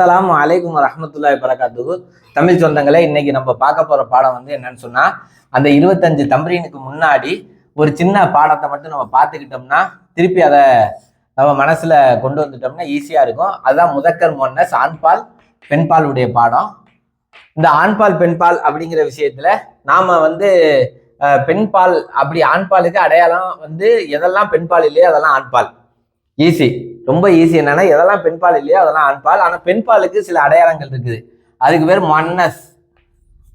அலாம் அலைக்கும் ரஹமத்துல்லாய் பரகாத்துகு தமிழ் சொந்தங்களே இன்னைக்கு நம்ம பார்க்க போற பாடம் வந்து என்னன்னு சொன்னா அந்த இருபத்தஞ்சு தம்பரீனுக்கு முன்னாடி ஒரு சின்ன பாடத்தை மட்டும் நம்ம பார்த்துக்கிட்டோம்னா திருப்பி அதை நம்ம மனசுல கொண்டு வந்துட்டோம்னா ஈஸியா இருக்கும். அதுதான் முதக்கர் மொன்னஸ் ஆண்பால் பெண்பால் உடைய பாடம். இந்த ஆண்பால் பெண்பால் அப்படிங்கிற விஷயத்துல நாம வந்து பெண்பால் அப்படி ஆண்பாலுக்கு அடையாளம் வந்து எதெல்லாம் பெண்பால் இல்லையோ அதெல்லாம் ஆண்பால். ஈஸி ரொம்ப ஈஸி என்னன்னா எதெல்லாம் பெண்பால் இல்லையோ அதெல்லாம் ஆண்பால். ஆனால் பெண்பாலுக்கு சில அடையாளங்கள் இருக்குது. அதுக்கு பேர் மன்னஸ்.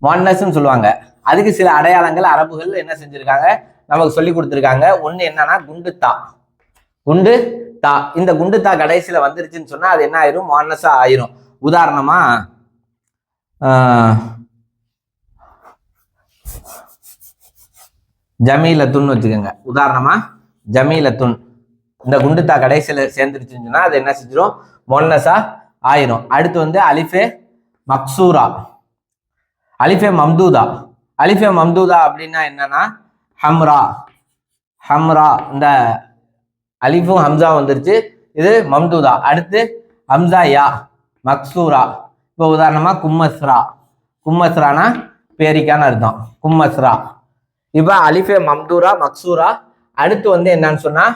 மன்னஸ்ன்னு சொல்லுவாங்க. அதுக்கு சில அடையாளங்கள் அரபுகள் என்ன செஞ்சுருக்காங்க? நமக்கு சொல்லி கொடுத்துருக்காங்க. ஒன்று என்னன்னா குண்டு தா. குண்டு தா. இந்த குண்டு தா வந்துருச்சுன்னு சொன்னால் அது என்ன ஆயிரும்? மொன்னஸா ஆயிரும். உதாரணமா ஜமீலத்துன்னு வச்சுக்கோங்க. உதாரணமா ஜமீலத்துன். இந்த குண்டுத்தா கடைசியில் சேர்ந்துருச்சுன்னு சொன்னா அது என்ன செஞ்சிடும் மொன்னஸா ஆயிரும். அடுத்து வந்து அலிஃபே மக்சூரா. அலிஃபே மம்தூதா. அலிஃபே மம்தூதா அப்படின்னா என்னன்னா ஹம்ரா. ஹம்ரா. இந்த அலிஃபும் ஹம்சா வந்துருச்சு. இது மம்தூதா. அடுத்து ஹம்சா யா. மக்சூரா. இப்போ உதாரணமாக கும்மஸ்ரா. கும்மஸ்ரானா பேரிக்கான்னு அர்த்தம். கும்மஸ்ரா. இப்போ அலிஃபே மம்தூரா மக்சூரா. அடுத்து வந்து என்னன்னு சொன்னால்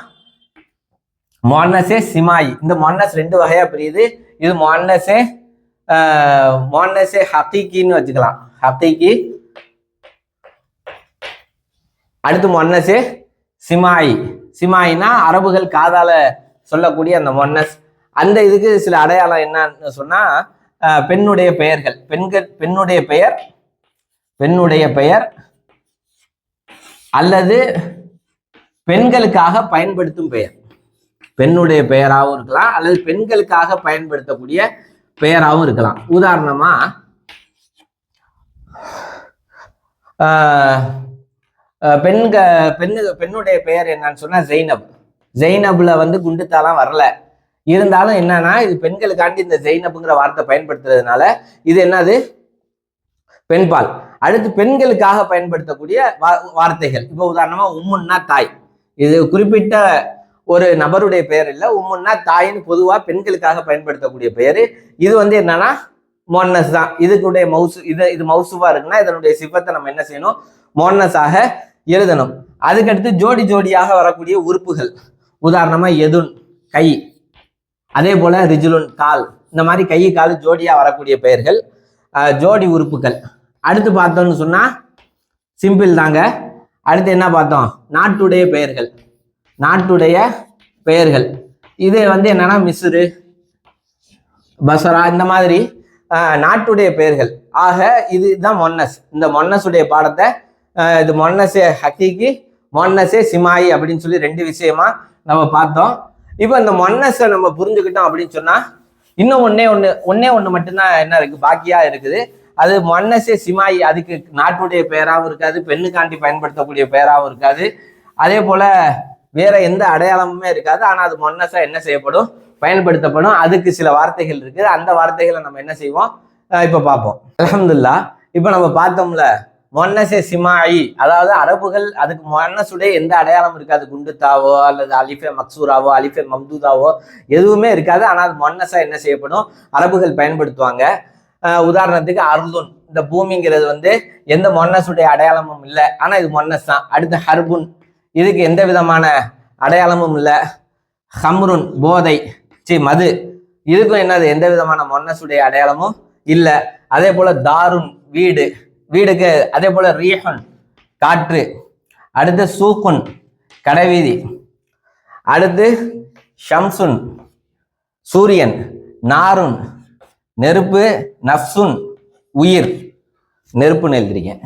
மொன்னஸே சிமாய். இந்த மொன்னஸ் ரெண்டு வகையா பிரியுது. இது மொன்னஸே மொன்னஸே ஹக்கீக்கின்னு வச்சுக்கலாம். ஹக்கீக்கி அடுத்து மொன்னஸே சிமாயி. சிமாயினா அரபுகள் காதால சொல்லக்கூடிய அந்த மொன்னஸ். அந்த இதுக்கு சில அடையாளம் என்னன்னு சொன்னா பெண்ணுடைய பெயர்கள். பெண்கள் பெண்ணுடைய பெயர் பெண்ணுடைய பெயர் அல்லது பெண்களுக்காக பயன்படுத்தும் பெயர். பெண்ணுடைய பெயராகவும் இருக்கலாம் அல்லது பெண்களுக்காக பயன்படுத்தக்கூடிய பெயராகவும் இருக்கலாம். உதாரணமா ஆஹ், பெண்க பெண்ணு பெண்ணுடைய பெயர் என்னன்னு சொன்னா ஜெய்னப். ஜெய்னப்ல வந்து குண்டுத்தாலாம் வரல. இருந்தாலும் என்னன்னா இது பெண்களுக்காண்டி இந்த ஜெய்னப்புங்கிற வார்த்தை பயன்படுத்துறதுனால இது என்னது? பெண்பால். அடுத்து பெண்களுக்காக பயன்படுத்தக்கூடிய வார்த்தைகள். இப்போ உதாரணமா உம்முன்னா தாய். இது குறிப்பிட்ட ஒரு நபருடைய பெயர் இல்லை. உம்முன்னா தாயின்னு பொதுவாக பெண்களுக்காக பயன்படுத்தக்கூடிய பெயர். இது வந்து என்னன்னா மோன்னஸ் தான். இதுக்குடைய மவுசு இது இது மவுசுவா இருக்குன்னா இதனுடைய சிவத்தை நம்ம என்ன செய்யணும்? மோன்னஸாக எழுதணும். அதுக்கடுத்து ஜோடி ஜோடியாக வரக்கூடிய உறுப்புகள். உதாரணமா எதுன் கை. அதே போல ரிஜுலுன் கால். இந்த மாதிரி கை கால் ஜோடியாக வரக்கூடிய பெயர்கள். ஜோடி உறுப்புகள். அடுத்து பார்த்தோம்னு சொன்னா சிம்பிள் தாங்க. அடுத்து என்ன பார்த்தோம்? நாட்டுடைய பெயர்கள். நாட்டுடைய பெயர்கள். இது வந்து என்னன்னா மிஸ்ரு பசரா இந்த மாதிரி நாட்டுடைய பெயர்கள். ஆக இதுதான் மொன்னஸ். இந்த மொன்னஸுடைய பாடத்தை இது மொன்னஸே ஹக்கீக்கு மொன்னஸே சிமாயி அப்படின்னு சொல்லி ரெண்டு விஷயமா நம்ம பார்த்தோம். இப்போ இந்த மொன்னஸை நம்ம புரிஞ்சுக்கிட்டோம் அப்படின்னு சொன்னா இன்னும் ஒன்னே ஒன்று ஒன்னே ஒன்று மட்டும்தான் என்ன இருக்கு பாக்கியா இருக்குது. அது மொன்னஸே சிமாயி அதுக்கு நாட்டுடைய பெயராகவும் இருக்காது பெண்ணுக்காண்டி பயன்படுத்தக்கூடிய பெயராகவும் இருக்காது. அதே போல வேற எந்த அடையாளமுமே இருக்காது. ஆனால் அது மொன்னஸா என்ன செய்யப்படும்? பயன்படுத்தப்படும். அதுக்கு சில வார்த்தைகள் இருக்குது. அந்த வார்த்தைகளை நம்ம என்ன செய்வோம்? இப்போ பார்ப்போம். அலமதுல்லா இப்போ நம்ம பார்த்தோம்ல மொன்னசே சிமாயி அதாவது அரபுகள் அதுக்கு மொன்னசுடைய எந்த அடையாளம் இருக்காது. குண்டுத்தாவோ அல்லது அலிஃபே மக்சூராவோ அலிஃபே மம்தூதாவோ எதுவுமே இருக்காது. ஆனால் அது மொன்னஸா என்ன செய்யப்படும்? அரபுகள் பயன்படுத்துவாங்க. உதாரணத்துக்கு அர்லுன் இந்த பூமிங்கிறது வந்து எந்த மொன்னஸுடைய அடையாளமும் இல்லை. ஆனால் இது மொன்னஸ் தான். அடுத்து ஹர்புன். இதுக்கு எந்த விதமான அடையாளமும் இல்லை. ஹம்ருன் போதை சி மது. இதுக்கும் என்னது? எந்த விதமான மொன்னசுடைய அடையாளமும் இல்லை. அதே போல தாருன் வீடு. வீடுக்கு அதே போல ரீஹன் காற்று. அடுத்து சூக்குன் கடைவீதி. அடுத்து ஷம்சுன் சூரியன் நாருன் நெருப்பு நஃப்சுன் உயிர். நெருப்புன்னு எழுதிருக்கேன்.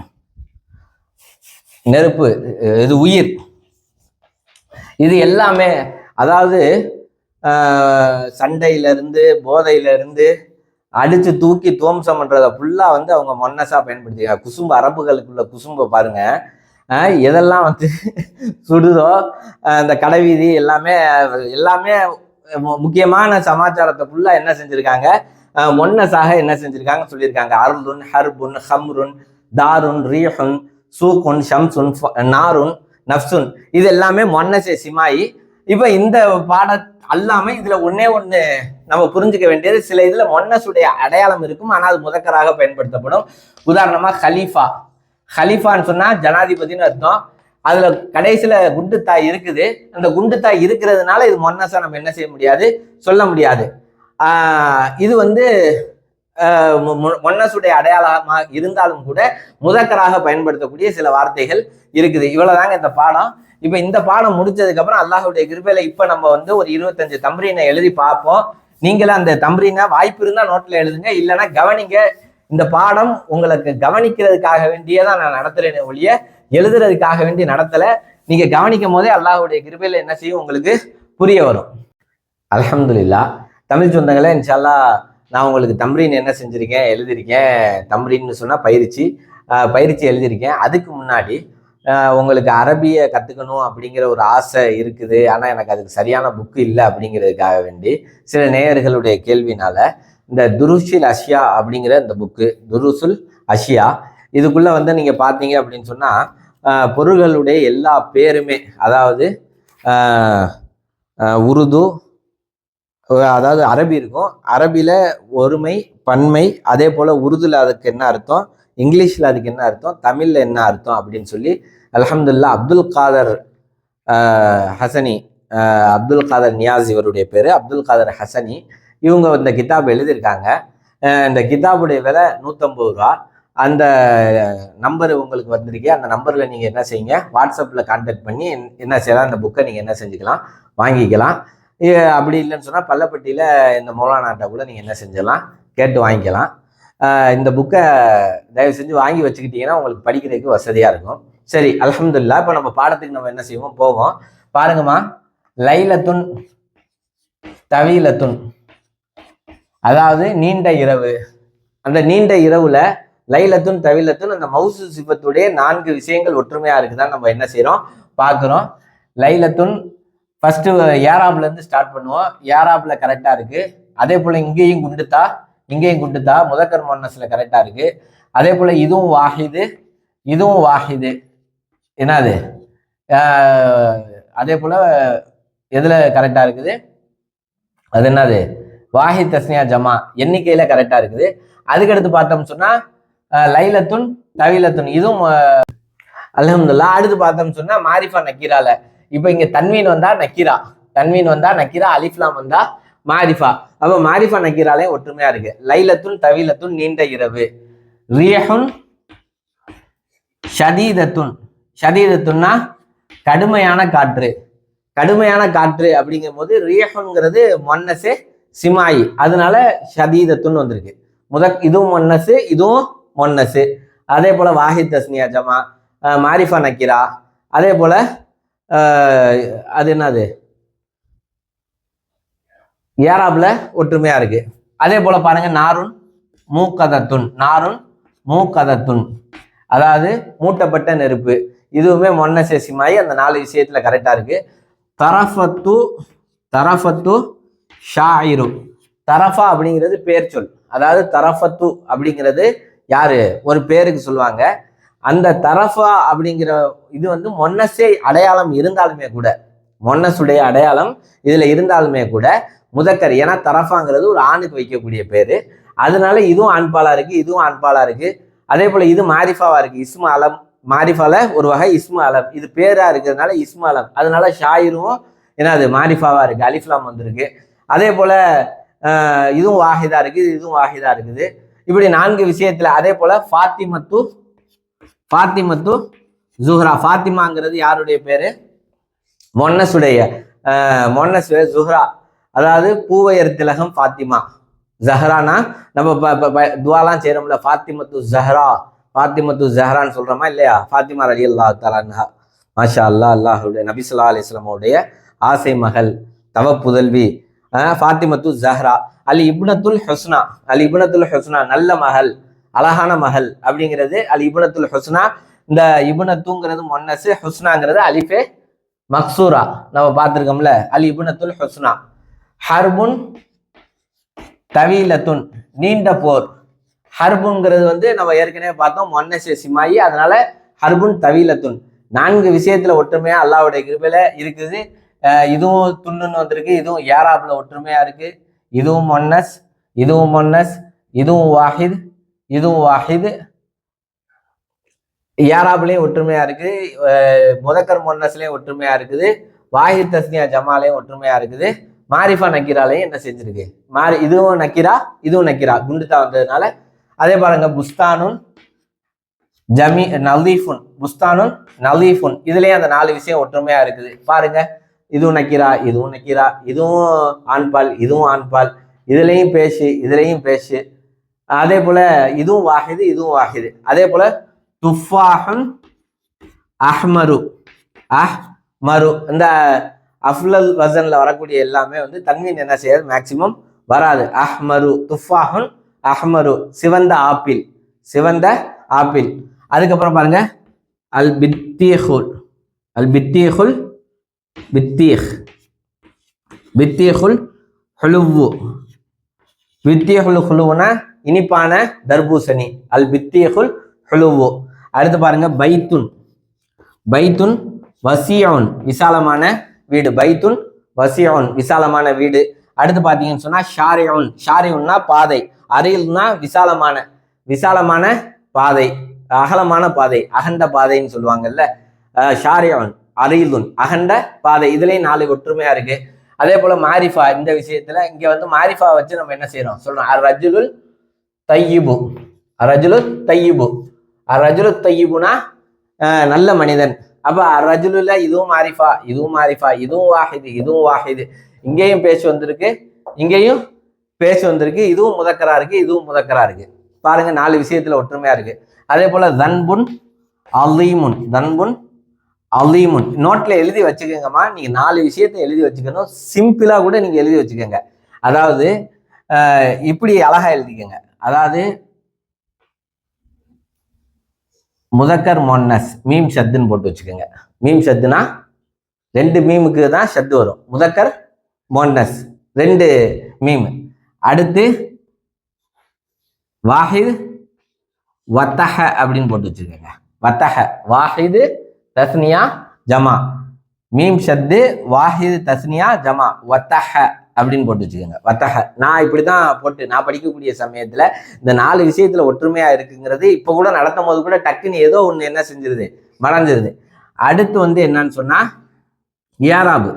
நெருப்பு இது உயிர். இது எல்லாமே அதாவது சண்டையிலிருந்து போதையிலேருந்து அடித்து தூக்கி துவம்சம் பண்ணுறதை ஃபுல்லாக வந்து அவங்க மொன்னஸாக பயன்படுத்திக்கிறாங்க. குசும்பு அரபுகளுக்குள்ள குசும்பை பாருங்கள் எதெல்லாம் வந்து சுடுதோ அந்த கடைவீதி எல்லாமே எல்லாமே முக்கியமான சமாச்சாரத்தை ஃபுல்லாக என்ன செஞ்சுருக்காங்க? மொன்னஸாக என்ன செஞ்சுருக்காங்க? சொல்லியிருக்காங்க. அருளுன் ஹர்புன் ஹம்ருன் தாருன் ரீஹுன் சூக்குன் ஷம்சுன் ஃப- நாருன் நப்சுன் இது எல்லாமே மொன்னசே சிமாயி. இப்போ இந்த பாட அல்லாம இதுல ஒன்னே ஒண்ணு நம்ம புரிஞ்சுக்க வேண்டியது சில இதுல மொன்னசுடைய அடையாளம் இருக்கும். ஆனால் அது முதக்கராக பயன்படுத்தப்படும். உதாரணமா ஹலீஃபா. ஹலீஃபான்னு சொன்னா ஜனாதிபதினு அர்த்தம். அதுல கடைசியில குண்டு தாய் இருக்குது. அந்த குண்டு தாய் இருக்கிறதுனால இது மொன்னசா நம்ம என்ன செய்ய முடியாது? சொல்ல முடியாது. ஆஹ் இது வந்து மொன்னசுடைய அடையாளமாக இருந்தாலும் கூட முதக்கராக பயன்படுத்தக்கூடிய சில வார்த்தைகள் இருக்குது. இவ்வளவுதாங்க இந்த பாடம். இப்ப இந்த பாடம் முடிச்சதுக்கு அப்புறம் அல்லாஹுடைய கிருபையில இப்ப நம்ம வந்து ஒரு இருபத்தஞ்சு தம்ரீனை எழுதி பார்ப்போம். நீங்களும் அந்த தம்ரீனை வாய்ப்பு இருந்தா நோட்ல எழுதுங்க. இல்லைன்னா கவனிங்க. இந்த பாடம் உங்களுக்கு கவனிக்கிறதுக்காக வேண்டியே தான் நான் நடத்துறேன் ஒழிய எழுதுறதுக்காக வேண்டி நடத்தல. நீங்க கவனிக்கும் போதே அல்லாஹுடைய கிருபையில என்ன செய்யும்? உங்களுக்கு புரிய வரும். அலமதுல்லா தமிழ் சொந்தங்களே இன்ஷால்லா நான் உங்களுக்கு தம்ரின் என்ன செஞ்சுருக்கேன் எழுதியிருக்கேன். தம்ரின்னு சொன்னால் பயிற்சி. பயிற்சி எழுதியிருக்கேன். அதுக்கு முன்னாடி உங்களுக்கு அரபியை கற்றுக்கணும் அப்படிங்கிற ஒரு ஆசை இருக்குது. ஆனால் எனக்கு அதுக்கு சரியான புக்கு இல்லை அப்படிங்கிறதுக்காக வேண்டி சில நேயர்களுடைய கேள்வினால இந்த துருஷில் அஷியா அப்படிங்கிற இந்த புக்கு துருசுல் அஷியா இதுக்குள்ளே வந்து நீங்கள் பார்த்தீங்க அப்படின்னு சொன்னால் பொருள்களுடைய எல்லா பேருமே அதாவது உருது அதாவது அரபி இருக்கும். அரபியில் ஒருமை பன்மை அதே போல் உருதுல அதுக்கு என்ன அர்த்தம்? இங்கிலீஷில் அதுக்கு என்ன அர்த்தம்? தமிழில் என்ன அர்த்தம்? அப்படின்னு சொல்லி அலமதுல்லா அப்துல் காதர் ஹசனி அப்துல் காதர் நியாஸ் இவருடைய பேர் அப்துல் காதர் ஹசனி இவங்க இந்த கிதாப் எழுதியிருக்காங்க. இந்த கிதாபுடைய விலை நூற்றம்பது ரூபா. அந்த நம்பர் உங்களுக்கு வந்திருக்கே அந்த நம்பரில் நீங்கள் என்ன செய்யுங்க வாட்ஸ்அப்பில் கான்டாக்ட் பண்ணி என்ன- செய்யலாம் அந்த புக்கை நீங்கள் என்ன செஞ்சுக்கலாம் வாங்கிக்கலாம். அப்படி இல்லைன்னு சொன்னால் பள்ளப்பட்டியில் இந்த மௌலானாட்ட கூட நீங்கள் என்ன செஞ்சிடலாம் கேட்டு வாங்கிக்கலாம். இந்த புக்கை தயவு செஞ்சு வாங்கி வச்சுக்கிட்டீங்கன்னா உங்களுக்கு படிக்கிறதுக்கு வசதியாக இருக்கும். சரி அலமதுல்லா இப்போ நம்ம பாடத்துக்கு நம்ம என்ன செய்வோம் போவோம். பாருங்கம்மா. லைலத்துன் தவிலத்துன். அதாவது நீண்ட இரவு. அந்த நீண்ட இரவுல லைலத்துன் தவிலத்துன் அந்த மவுசு சிபத்துடைய நான்கு விஷயங்கள் ஒற்றுமையா இருக்குதான் நம்ம என்ன செய்கிறோம் பார்க்குறோம் லைலத்துன் ஃபர்ஸ்ட் ஏராப்ல இருந்து ஸ்டார்ட் பண்ணுவோம். ஏராப்ல கரெக்டா இருக்கு. அதே போல இங்கேயும் குண்டுத்தா இங்கேயும் குண்டுத்தா முதக்கர் மொன்னஸ்ல கரெக்டா இருக்கு. அதே போல இதுவும் வாஹிது இதுவும் வாஹிது. என்னது? அதே போல எதுல கரெக்டா இருக்குது? அது என்னது? வாஹித் தஸ்னியா ஜமா எண்ணிக்கையில கரெக்டா இருக்குது. அதுக்கடுத்து பார்த்தோம் சொன்னா லைலத்துன் தவிலத்துன் இதுவும் அலமதுல்லா அடுத்து பார்த்தோம் சொன்னா மாரிஃபா நக்கீரால. இப்போ இங்க தன்வீன் வந்தா நக்கீரா. தன்வீன் வந்தா நக்கீரா அலிஃப்லாம் வந்தா மாரிஃபா. அப்போ மாரிஃபா நக்கீராலே ஒற்றுமையா இருக்கு. லைலத்துன் தவிலத்துன் நீண்ட இரவு. ரியஹுன் ஷதீதத்துன். ஷதீதத்துன்னா கடுமையான காற்று. கடுமையான காற்று அப்படிங்கும் போது ரியஹுங்கிறது மொன்னசே சிமாயி. அதனால ஷதீதத்துன்னு வந்திருக்கு. முதக் இதுவும் மொன்னசு இதுவும் மொன்னசு. அதே போல வாஹித் தஸ்னியா ஜமா மாரிஃபா நக்கீரா. அதே போல அது என்னது? ஏராப்ல ஒற்றுமையா இருக்கு. அதே போல பாருங்க நாருன் மூக்கதத்துன் நாருன் மூக்கதத்துன். அதாவது மூட்டப்பட்ட நெருப்பு. இதுவுமே மொன்ன சேசிமாயி அந்த நாலு விஷயத்துல கரெக்டா இருக்கு. தரஃபத்து தரஃபத்து ஷாயிரு. தரஃபா அப்படிங்கிறது பேர் சொல். அதாவது தரஃபத்து அப்படிங்கிறது யாரு? ஒரு பேருக்கு சொல்லுவாங்க. அந்த தரஃபா அப்படிங்கிற இது வந்து மொன்னஸே அடையாளம் இருந்தாலுமே கூட மொன்னசுடைய அடையாளம் இதில் இருந்தாலுமே கூட முதக்கர் ஏன்னா தரஃபாங்கிறது ஒரு ஆணுக்கு வைக்கக்கூடிய பேர். அதனால இதுவும் ஆண்பாலாக இருக்குது இதுவும் ஆண்பாலாக இருக்குது அதே போல் இது மாரிஃபாவாக இருக்குது இஸ்மு அலம். மாரிஃபால ஒரு வகை இஸ்மு அலம். இது பேராக இருக்கிறதுனால இஸ்மு அலம். அதனால ஷாயிரும் என்னது மாரிஃபாவாக இருக்குது அலிஃப்லாம் வந்திருக்கு. அதே போல் இதுவும் வாஹிதா இருக்குது இதுவும் வாஹிதா இருக்குது. இப்படி நான்கு விஷயத்தில் அதே போல் ஃபாத்திமத்து ஃபாத்திமத்து ஜுஹ்ரா. ஃபாத்திமாங்கிறது யாருடைய பேரு? மொன்னசுடைய ஆஹ், மொன்னஸ் ஜுஹ்ரா. அதாவது பூவையர் திலகம் ஃபாத்திமா. ஜஹ்ரானா? நம்ம துவாலாம் செய்யறோம்ல ஃபாத்திமத்து ஜஹ்ரா. ஃபாத்திமத்து ஜஹ்ரான்னு சொல்றோமா இல்லையா? ஃபாத்திமா அலி அல்லா தலான்ஹா மாஷா அல்லாஹ் அல்லாஹுடைய நபிசுல்லா அலி இஸ்லாமுடைய ஆசை மகள் தவ புதல்வி ஆஹ் ஃபாத்திமத்து ஜஹ்ரா. அலி இப்னத்துல் ஹொஸ்னா. அலி இப்னத்துல் ஹொஸ்னா நல்ல மகள். அழகான மகள் அப்படிங்கிறது அல் இபுனத்துல் ஹுஸ்னா. இந்த இபுனத்துங்கிறது மொன்னசு ஹுஸ்னாங்கிறது அலிஃபே மக்சூரா. நம்ம பார்த்துருக்கோம்ல அல் இபுனத்துல் ஹுஸ்னா. ஹர்புன் தவீலத்துன் நீண்ட போர். ஹர்புங்கிறது வந்து நம்ம ஏற்கனவே பார்த்தோம் மொன்னசே சிமாயி அதனால ஹர்புன் தவீலத்துன். நான்கு விஷயத்துல ஒற்றுமையா அல்லாவுடைய கிருபையில இருக்குது. இதுவும் துண்ணுன்னு வந்திருக்கு இதுவும் ஏராப்ல ஒற்றுமையா இருக்கு. இதுவும் மொன்னஸ் இதுவும் மொன்னஸ் இதுவும் வாஹித் இதுவும் வாஹிது. ஏராப்லேயும் ஒற்றுமையா இருக்குது. முதக்கர் மொன்னஸ்லேயும் ஒற்றுமையா இருக்குது. வாஹித் தஸ்னியா ஜமாலையும் ஒற்றுமையா இருக்குது. மாரிஃபா நக்கீராலையும் என்ன செஞ்சிருக்கு? மாரி இதுவும் நக்கீரா இதுவும் நக்கீரா குண்டுதா வந்ததுனால. அதே பாருங்க புஸ்தானுன் ஜமி நலீஃபுன் புஸ்தானுன் நலீஃபுன் இதுலேயும் அந்த நாலு விஷயம் ஒற்றுமையா இருக்குது. பாருங்க இதுவும் நக்கீரா இதுவும் நக்கீரா இதுவும் ஆண்பால் இதுவும் ஆண்பால் இதுலயும் பேசு இதுலயும் பேசு. அதே போல இதுவும் வாஹிது இதுவும் வாஹிது. அதே போல துஃபாஹுன் அஹ்மரு அஹ்மரு. இந்த அஃப்லல் வசன்ல வரக்கூடிய எல்லாமே வந்து தன்வீன் என்ன செய்யாது? மேக்சிமம் வராது. அஹ்மரு துஃபாஹுன் அஹ்மரு. சிவந்த ஆப்பிள் சிவந்த ஆப்பிள். அதுக்கப்புறம் பாருங்க. அல் பித்தீஹுல் அல் பித்தீஹுல் பித்தீஹ். பித்தீஹுல் ஹுலுவு. பித்தியஹுல் ஹுலுவுனா இனிப்பான தர்பூசணி. அல் பித்தியகுல் ஹுலுவு. அடுத்து பாருங்க பைத்துன். பைத்துன் வசியோன் விசாலமான வீடு. பைத்துன் வசியோன் விசாலமான வீடு. அடுத்து பார்த்தீங்கன்னு சொன்னா ஷாரியோன். ஷாரியோன்னா பாதை. அரில்னா விசாலமான விசாலமான பாதை. அகலமான பாதை. அகண்ட பாதைன்னு சொல்லுவாங்கல்ல. ஷாரியோன் அரியலுன் அகண்ட பாதை. இதுலேயும் நாலு ஒற்றுமையா இருக்கு. அதே போல மாரிஃபா இந்த விஷயத்துல இங்க வந்து மாரிஃபா வச்சு நம்ம என்ன செய்யறோம் சொல்றோம். ரஜுலுல் தையிபு அரஜுலு தையுபு தையிபு அர் தையிபுனா நல்ல மனிதன். அப்ப அரஜுலுல இதுவும் மாரிஃபா இதுவும் மாரிஃபா இதுவும் வாஹிது இதுவும் வாஹிது. இங்கேயும் பேச்சு வந்திருக்கு இங்கேயும் பேச்சு வந்திருக்கு இதுவும் முதக்கரா இருக்கு இதுவும் முதக்கரா இருக்கு. பாருங்க நாலு விஷயத்துல ஒற்றுமையா இருக்கு. அதே போல தன்புன் அலீமுன் தன்புன் அலீமுன். நோட்ல எழுதி வச்சுக்கோங்கம்மா. நீங்க நாலு விஷயத்தை எழுதி வச்சுக்கணும். சிம்பிளா கூட நீங்க எழுதி வச்சுக்கோங்க. அதாவது இப்படி அழகா எழுதிக்கோங்க. அதாவது முதக்கர் மொன்னஸ் மீம் ஷத்துன்னு போட்டு வச்சுக்கோங்க. மீம் ஷத்துனா ரெண்டு மீமுக்கு தான் ஷத்து வரும். முதக்கர் மொன்னஸ் ரெண்டு மீம். அடுத்து வாஹிது வத்தஹ அப்படின்னு போட்டு வச்சுக்கோங்க. வத்தஹ வாஹிது தஸ்னியா ஜமா. மீம் ஷத்து வாஹிது தஸ்னியா ஜமா. வத்தஹ. அப்படின்னு போட்டு வச்சுக்கோங்க. வத்தஹ நான் இப்படி தான் போட்டு நான் படிக்கக்கூடிய சமயத்தில் இந்த நாலு விஷயத்தில் ஒற்றுமையாக இருக்குங்கிறது இப்போ கூட நடத்தும் போது கூட டக்குன்னு ஏதோ ஒன்று என்ன செஞ்சிருது? மறைஞ்சிருது. அடுத்து வந்து என்னன்னு சொன்னால் ஏராபு.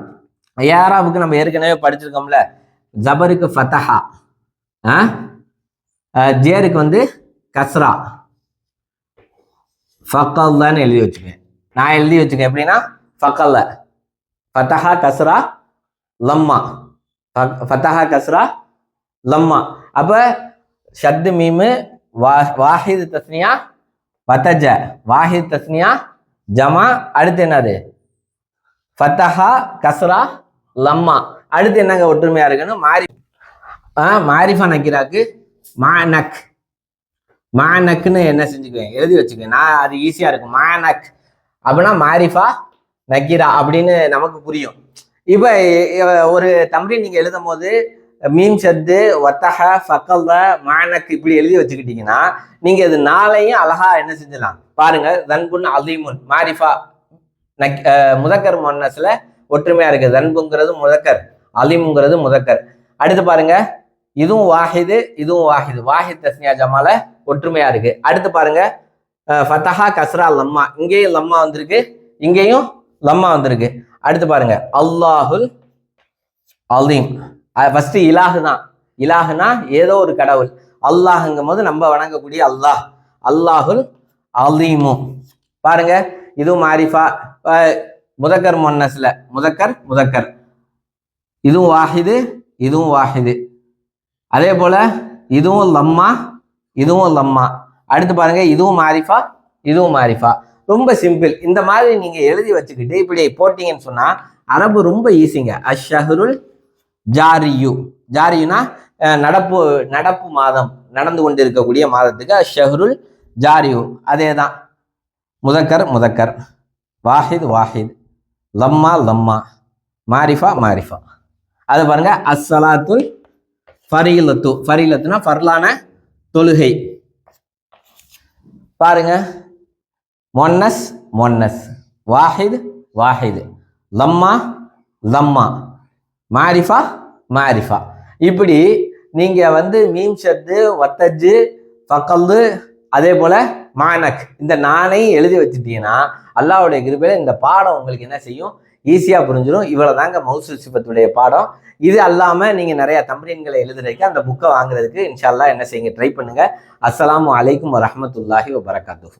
ஏராபுக்கு நம்ம ஏற்கனவே படிச்சிருக்கோம்ல ஜபருக்கு ஃபத்தஹா. ஆ? ஜேருக்கு வந்து கஸ்ரா. ஃபக்கல்லான்னு எழுதி வச்சுக்கேன் நான் எழுதி வச்சுக்கேன் எப்படின்னா ஃபக்கல்ல. ஃபத்தஹா கஸ்ரா லம்மா. ஃபத்தஹா கஸ்ரா லம்மா. அப்ப ஷத்து மீமு வா வாஹிது தஸ்னியா வத்தஜ வாஹித் தஸ்னியா ஜமா. அடுத்து என்னது? ஃபத்தஹா கஸ்ரா லம்மா. அடுத்து என்னங்க ஒற்றுமையா இருக்குன்னு மாரி ஆ மாரிஃபா நக்கிராக்கு மானக். மானக்னு என்ன செஞ்சுக்குவேன்? எழுதி வச்சுக்குவேன். நான் அது ஈஸியா இருக்கும். மானக். அப்படின்னா மாரிஃபா நக்கிரா அப்படின்னு நமக்கு புரியும். இப்போ ஒரு தம்பி நீங்கள் எழுதும் போது மீன் சத்து ஒத்தக ஃபக்கல்ல மானக் இப்படி எழுதி வச்சுக்கிட்டீங்கன்னா நீங்கள் இது நாளையும் அழகா என்ன செஞ்சிடலாம்? பாருங்க தன்புன் அலீமுன் மாரிஃபா நக் முதக்கர் மொன்னஸ்ல ஒற்றுமையா இருக்கு. தன்புங்கிறது முதக்கர் அலிமுங்கிறது முதக்கர். அடுத்து பாருங்க இதுவும் வாஹிது இதுவும் வாஹிது. வாஹித் தஸ்னியா ஜமால ஒற்றுமையா இருக்கு. அடுத்து பாருங்க ஃபத்தஹா கஸ்ரா லம்மா. இங்கேயும் லம்மா வந்திருக்கு இங்கேயும் லம்மா வந்திருக்கு. அடுத்து பாருங்க. அல்லாஹுல் அலீம். ஃபர்ஸ்ட் இலாகு தான் இலாஹுனா ஏதோ ஒரு கடவுள். அல்லாஹுங்கும் போது நம்ம வணங்கக்கூடிய அல்லாஹ். அல்லாஹுல் அலீமு. பாருங்க. இதுவும் மாரிஃபா முதக்கர் மொன்னஸ்ல. முதக்கர் முதக்கர். இதுவும் வாஹிது இதுவும் வாஹிது. அதே போல இதுவும் லம்மா இதுவும் லம்மா. அடுத்து பாருங்க. இதுவும் மாரிஃபா இதுவும் மாரிஃபா. ரொம்ப சிம்பிள். இந்த மாதிரி நீங்க எழுதி வச்சுக்கிட்டு இப்படி போட்டீங்கன்னு சொன்னா அரபு ரொம்ப ஈஸிங்க. அஷ்ஷஹருல் ஜாரியு. ஜாரியுனா நடப்பு நடப்பு மாதம் நடந்து கொண்டிருக்கக்கூடிய மாதத்துக்கு அஷ்ஷஹருல் ஜாரியு. அதே தான் முதக்கர் முதக்கர். வாஹித் வாஹித். லம்மா லம்மா. மாரிஃபா மாரிஃபா. அது பாருங்க அஸ்ஸலாத்துல் ஃபரீலத்து. ஃபரீலத்துனா ஃபர்லான தொழுகை. பாருங்க. மொன்னஸ் மொன்னஸ் வாஹித் வாஹித். லம்மா லம்மா. மாரிஃபா மாரிஃபா. இப்படி நீங்கள் வந்து மீம் ஷத்து வத்தஜு ஃபக்கல்லு அதே போல் மானக். இந்த நானையும் எழுதி வச்சுட்டீங்கன்னா அல்லாவுடைய கிருபையில இந்த பாடம் உங்களுக்கு என்ன செய்யும்? ஈஸியாக புரிஞ்சிடும் இவ்வளோ தாங்க மௌசூல் சிபத்துடைய பாடம். இது அல்லாமல் நீங்கள் நிறைய தம்ரீன்களை எழுதுறதுக்கு அந்த புக்கை வாங்குறதுக்கு இன்ஷா அல்லாஹ் என்ன செய்யுங்க? ட்ரை பண்ணுங்கள் அஸ்ஸலாமு அலைக்கும் வரமத்துல்லாஹி வபரகாத்துஹு.